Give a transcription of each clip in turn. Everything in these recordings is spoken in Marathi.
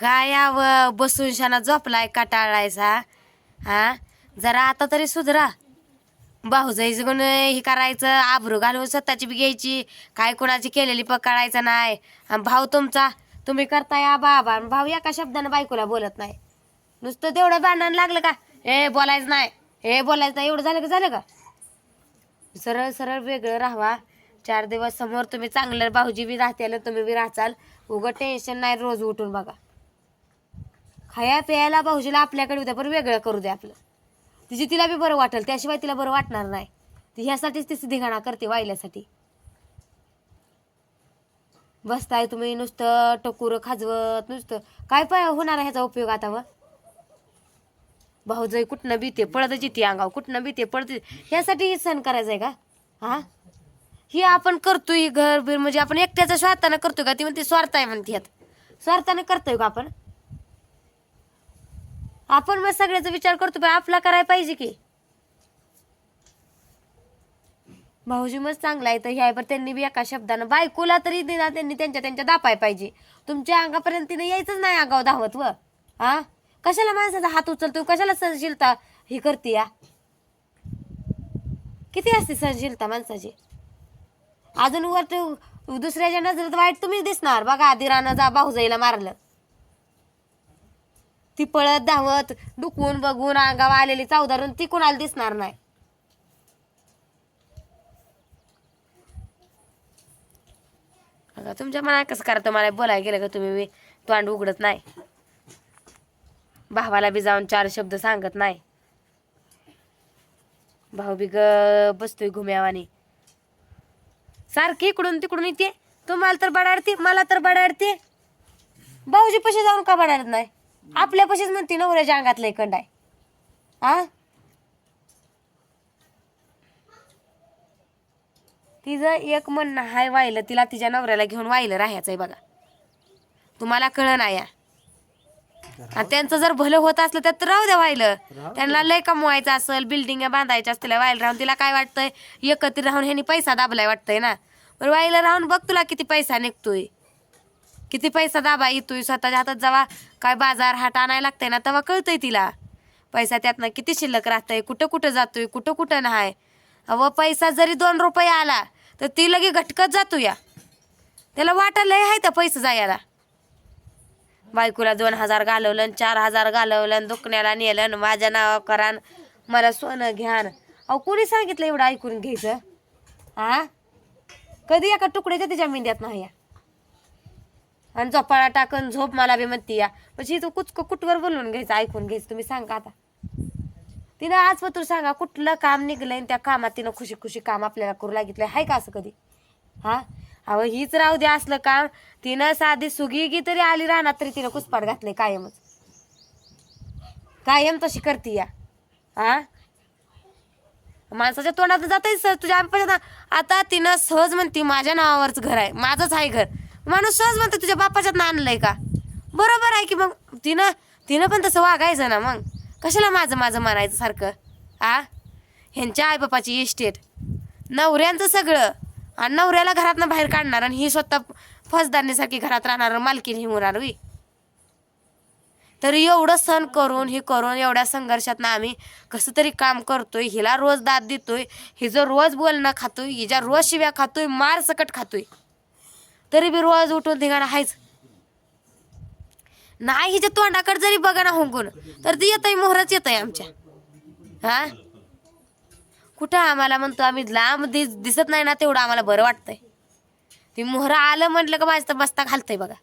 काय याव बसून शाना झोपलाय कटाळायचा हा? जरा आता तरी सुधरा. भाऊजाईचं कोण हे करायचं आबरू घालून स्वतःची बी घ्यायची. काय कोणाची केलेली पकडायचं नाही. आणि भाऊ तुमचा तुम्ही करताय या बाबा. भाऊ एका शब्दानं बायकोला बोलत नाही. नुसतं तेवढं भांडण लागलं का? हे बोलायचं नाही. हे बोलायचं नाही. एवढं झालं का झालं का? सरळ सरळ वेगळं राहावा. चार दिवस समोर तुम्ही चांगलं भाऊजी बी राहते तुम्ही बी राहचाल उगं टेन्शन नाही रोज उठून बघा. खाया प्यायला भाऊजीला आपल्याकडे उद्या पण वेगळं करू दे आपलं. तिची तिला बी बरं वाटेल त्याशिवाय तिला बरं वाटणार नाही. ती ह्यासाठीच ती धिंगाणा करते वाहिल्यासाठी बसताय तुम्ही नुसतं टकुरं खाजवत नुसतं. काय पाय होणार आहे ह्याचा उपयोग आता व? भाऊजाई कुठनं बीते पळत जिते अंगाव कुठनं बीते पळत ह्यासाठी सण करायचं आहे का? हा? हे आपण करतोय घर बीर म्हणजे आपण एकट्याचा स्वार्थानं करतोय का? ती म्हणते स्वार्थ आहे म्हणते ह्यात. स्वार्थानं करतोय का आपण? आपण मग सगळ्याचा विचार करतो पण आपला करायला पाहिजे की. भाऊजी मग चांगला आहे तर ह्या पण त्यांनी बी एका शब्दानं बायकोला तरी दिना त्यांनी त्यांच्या त्यांच्या दापाय पाहिजे. तुमच्या अंगापर्यंत तिने यायचंच नाही अंगाव धावत व. हा? कशाला माणसाचा हात उचलतो कशाला सहनशीलता ही करते या? किती असते सहनशीलता माणसाची? अजून वर दुसऱ्याच्या नजरेत वाईट तुम्हीच दिसणार बघा आधी राणा जा भाऊजाईला मारलं. ती पळत धावत डुकून बघून अंगावर आलेली चावदारून ती कुणाला दिसणार नाही. अगं, तुमच्या मनात कसं करतो मला बोलायला गेलं का तुम्ही? तोंड उघडत नाही. भावाला बी जाऊन चार शब्द सांगत नाही. भाऊ बी ग बसतोय घुम्यावानी. सारखी इकडून तिकडून येते. तुम्हाला तर बडाडते मला तर बडाडते. भाऊजी पशी जाऊन का बडाडत नाही? आपल्या पशीच म्हणते नवऱ्याच्या अंगातलं कंड आहे. आ? तिचं एक म्हणणं हाय वाहिलं तिला तिच्या नवऱ्याला घेऊन वाहिलं राहायचं आहे बघा. तुम्हाला कळ नाही या. आणि त्यांचं जर भलं होत असलं तर तर राहू द्या वाहिलं त्यांना लय कमवायचं असेल बिल्डिंग बांधायच्या असतील वाहिलं राहून तिला काय वाटतंय? एकत्र राहून ह्यांनी पैसा दाबलाय वाटतंय ना. बरं वाहिलं राहून बघ तुला किती पैसा निघतोय. किती पैसा दाबा येतोय स्वतःच्या हातात जेव्हा काय बाजार हाट आणायला लागतंय ना तेव्हा कळतंय तिला. पैसा त्यातनं किती शिल्लक राहतंय कुठं कुठं जातोय कुठं कुठं नाही. व पैसा जरी दोन रुपये आला तर ती लगे घटकत जातो या त्याला वाटायला आहे तर पैसा जायला. बायकोला दोन हजार घालवलं चार हजार घालवलं आणि दुखण्याला नेलं आणि माझ्या नावा करान मला सोनं घ्यान अहो कोणी सांगितलं एवढं ऐकून घ्यायचं? हा कधी एका तुकड्याच्या तिच्या मेंद्यात नाही या. आणि झोपाळा टाकून झोप मला बी म्हणती या. म्हणजे तू कुचक कुठवर बोलून घ्यायचं? ऐकून घ्यायचं. तुम्ही सांगा आता. तिनं आज पत्र सांगा कुठलं काम निघलंय आणि त्या कामात तिनं खुशी खुशी काम आपल्याला करू लागितलंय? हाय का असं कधी? हा? अहो हीच राहू दे असलं काम तिनं साधी सुगी गी तरी आली राहणार तरी तिनं कुसपाट घातलंय कायमच. कायम तशी करती या. हा? माणसाच्या तोंडात जाताय सर. तुझ्या आता तिनं सहज म्हणती माझ्या नावावरच घर आहे. माझंच आहे घर. माणूस सहज म्हणतो तुझ्या बापाच्यात आणलंय का? बरोबर आहे की मग तिनं तिनं पण तसं वागायचं ना मग. कशाला माझं माझं म्हणायचं सारखं? आ? ह्यांच्या आईबापाची इस्टेट नवऱ्यांचं सगळं. आणि नवऱ्याला घरातनं बाहेर काढणार आणि ही स्वतः फसदारणीसारखी घरात राहणार मालकीन ही होणार वी तरी एवढं सण करून हे करून एवढ्या संघर्षातनं आम्ही कसं तरी काम करतोय हिला रोज दाद देतोय हिचं रोज बोलणं खातोय हिच्या रोज शिव्या खातोय मार सकट खातोय. तरी बी रोज उठून धिंगाणा हायच. नाही हिच्या तोंडाकडे जरी बघा ना हुंकून तर ती येतंय मोहरच येत आहे आमच्या. हा? कुठं आम्हाला म्हणतो आम्ही लांब दिस दिसत नाही ना तेवढं आम्हाला बरं वाटतंय. ती मोहरं आलं म्हटलं का माझं तर बस्ता घालतंय बघा.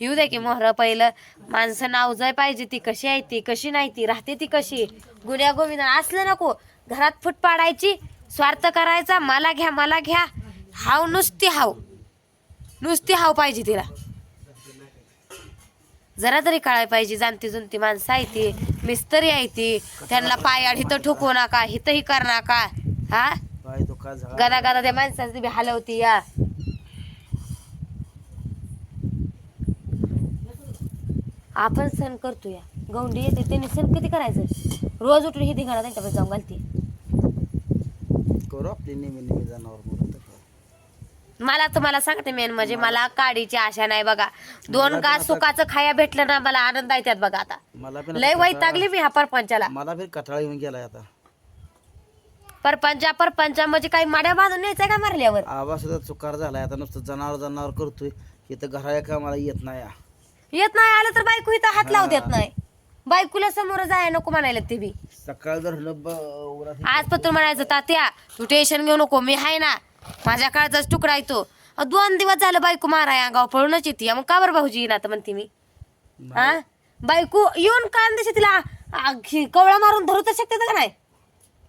येऊ दे की मोहरं पहिलं माणसं नावजाय पाहिजे ती कशी आहे ती कशी नाही ती राहते ती कशी? गुन्ह्या गोविंदा असलं नको घरात फूट पाडायची स्वार्थ करायचा मला घ्या मला घ्या. हाव नुसती हाव. नुसती हाव पाहिजे तिला. जरा तरी कळाय पाहिजे जाणती जुनती माणसं आहे ती मिस्त्री आहे ती त्यांना पायाड हिथं ठोकू नका हिथं ही कर नका. हा? गदा गदा त्या माणसाची बी हलवती या. आपण सण करतो या. गौंडी येते त्यांनी सण कधी करायचं? रोज उठून ही धिंगाणा त्यांच्याकडे जाऊन घालते. करू आपली नेहमी नेहमी तर मला तुम्हाला सांगते मेन म्हणजे मला काडीची आशा नाही बघा. दोन गास सुकाचं खाया भेटलं ना मला आनंद आहे त्यात बघा आता. मला पण लय वैतागली मी हा परपंचाला. मला पण कटाळा येऊन गेलाय आता. परपंचा परपंचा म्हणजे काही माड्या बांधून न्यायचंय का मारल्यावर? आवाज सुद्धा चुकार झालाय आता नुसतं जनावर जनावर करतोय. इथं घरा का मला येत नाही येत नाही आलं तर बायको इथं हात लावू देत नाही. बायकोला समोर जाय नको म्हणायला ते बी. सकाळ जर आज तू म्हणायचं तात्या तू टेन्शन घेऊ नको मी आहे ना माझ्या काळजाच तुकडा येतो दोन दिवस झालं बायको माराय अंगावर पळूनच येते. मग का बरं भाऊजी येईना तर म्हणते मी? हा? बायको येऊन कान दिसे तिला? कवळा मारून धरू तर शकते का नाही?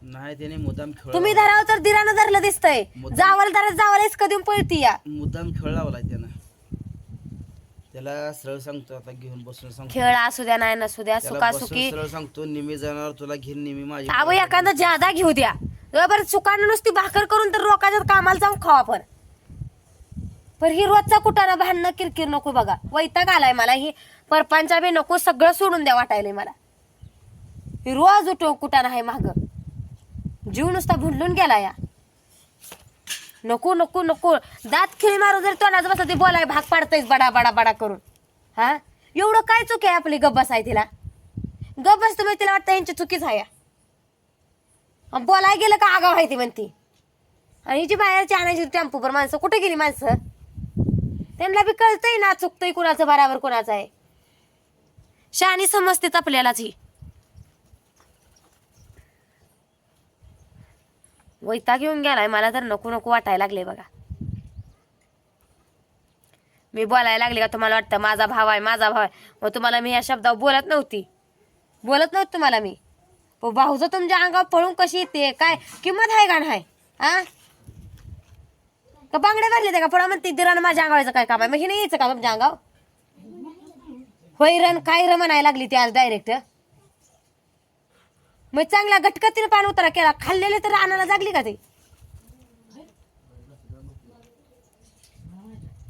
नाही त्याने मुद्दाम खेळ तुम्ही धराव तर दिरानं धरलं दिसतंय. जावाला धरत जावाला इसका देऊन पळती या. मुद्दाम खेळ लावलाय त्यानं. त्याला सरळ सांगतो आता घेऊन बसून सांगतो. खेळ असू द्या नाही नसू द्या त्याला सुखासुखी. बसून सरळ सांगतो निमी जनावर तुला घेऊन निमी माझी अहो एखादा जादा घेऊ द्या. बरं चुकानं नुसती भाकर करून तर रोकाच्या कामाला जाऊन खावा आपण. पर ही रोजचा कुटाना भांडणं किरकिर नको बघा. वैताग आलाय मला ही परपांचा बी नको सगळं सोडून द्या वाटायलंय मला. ही रोज उठो कुटाना आहे माग. जीव नुसता भुंडलून गेला या. नको नको नको. दात खिळी मारू जर तोंडाचं बसलं ते बोलाय भाग पाडतायच बडा बडा बडा करून. हा? एवढं काय चूक आहे आपली गब्बस आहे तिला? गब्बस तुम्ही म्हणजे तिला वाटतं यांची चुकीच आहे बोलाय गेलं का आगाव आहे ती म्हणती. आणि हिची बाहेरची आणायची टेम्पोवर माणसं. कुठे गेली माणसं? त्यांना बी कळतंय ना चुकतंय कुणाचं बराबर कुणाचं आहे. शहाणी समजतेच आपल्यालाच ही. वैताग घेऊन गेलाय मला तर नको नको वाटायला लागले बघा. मी बोलायला लागले का तुम्हाला वाटतं माझा भाव आहे माझा भाव आहे. मग तुम्हाला मी या शब्दावर बोलत नव्हती. बोलत नव्हती तुम्हाला मी. पण भाऊचं तुमच्या अंगावर पळून कशी येते? काय किंमत आहे का नाही? हा का बांगडे भरले ते का? पुढं म्हणते दिरानं माझ्या अंगावायचं काय काम आहे मग हिने यायचं का तुमच्या अंगाव होय रन काय र म्हणायला लागली ती आज डायरेक्ट मग चांगला घटकतीने पान उतारा केला. खाल्लेले तर रानाला जागली का ते?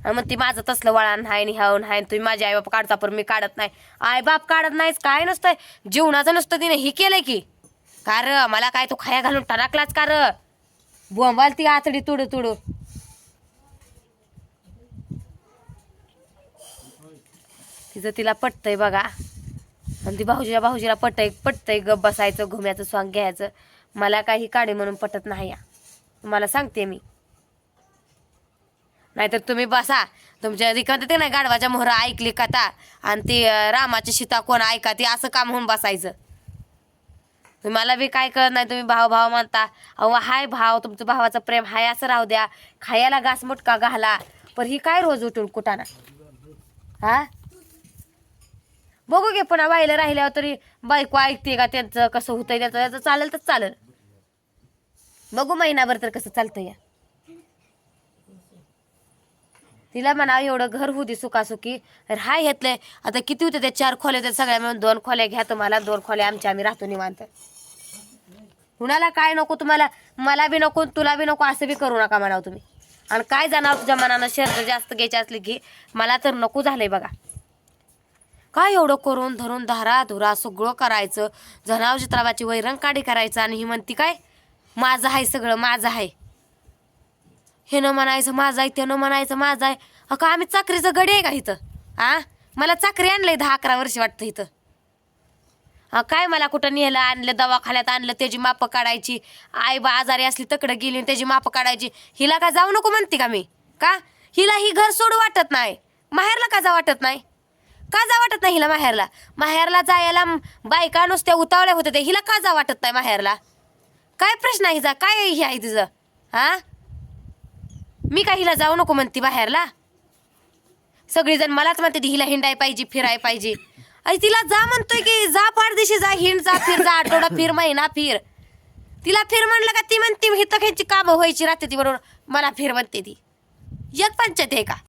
आणि मग ती माझं तसलं वळण नाही ह्याव नाही तुम्ही माझे आई बाप काढता पण मी काढत नाही. आई बाप काढत नाहीच काय नसतंय? जीवनाचं नसतं तिने हे केलंय की. का र मला काय तू खाया घालून टाकलाच का र? बोंबाल ती आतडी तुडू तुडू. तिचं तिला पटतंय बघा. आणि ती भाऊजीला भाऊजीला पटय पटतंय ग बसायचं घुम्याचं स्वांग घ्यायचं. मला काही काढे म्हणून पटत नाही या. सांगते मी. नाहीतर तुम्ही बसा. तुमच्या रिकाम ते नाही गाढवाच्या मोहरा ऐकली कथा. आणि ती रामाची सीता कोण ऐका ती असं काम होऊन बसायचं. तुम्हाला बी काय कळत नाही तुम्ही भाव भाव मानता अहो हाय भाव तुमचं भावाचं प्रेम हाय असं राहू द्या. खायला घास मुटका घाला. पण ही काय रोज उठून कुठाना? हा? बघू घे पुन्हा बाईला राहिल्यावर तरी बायको ऐकते का त्यांचं कसं होतंय त्याचं त्याचं चालेल तर चालेल. बघू महिनाभर तर कसं चालतं या तिला म्हणा एवढं घर होऊ दे सुखासुखी. तर हाय घेतलंय. आता किती होते ते? चार खोल्या होते सगळ्या मिळून. दोन खोल्या घ्या तुम्हाला दोन खोल्या आमच्या आम्ही राहतो निवांत. कुणाला काय नको तुम्हाला? मला बी नको तुला बी नको असं बी करू नका म्हणावं तुम्ही. आणि काय जाणार तुझ्या मनानं? शर्ट जास्त घ्यायची असली की मला तर नको झालंय बघा. काय एवढं करून धरून धारा धुरा सगळं करायचं? जनावर चित्राबाची वैरंग काढी करायचं आणि ही म्हणती काय? माझं आहे सगळं माझं आहे. हे न म्हणायचं माझं आहे ते न म्हणायचं माझं आहे. अ का आम्ही चाकरीचं गडी आहे का इथं? आ? मला चाकरी आणलंय दहा अकरा वर्ष वाटतं इथं. हा काय मला कुठं नेलं आणलं दवाखान्यात आणलं त्याची मापं काढायची. आई बा आजारी असली तकडं गेली आणि त्याची मापं काढायची. हिला का जाऊ नको म्हणते का मी? का? हिला ही घर सोडू वाटत नाही. माहेरला का जा वाटत नाही? का जा वाटत नाही हिला माहेरला? माहेरला जायला म- बायका नुसत्या उतावळ्या होत्या त्या. हिला का जा वाटत नाही माहेरला? काय प्रश्न आहे हिचा? काय हे आहे तिचं? हा मी का हिला जाऊ नको म्हणते बाहेरला? सगळीजण मलाच म्हणते ती हिला हिंडाय पाहिजे फिराय पाहिजे. अरे तिला जा म्हणतोय की जा पारदेशी जा हिंड जा फिर जा आठवडा फिर महिना फिर. तिला फिर म्हणलं का ती म्हणते हिथं खायची कामं व्हायची राहते ती बरोबर मला फिर म्हणते ती. एक पंचायत आहे का?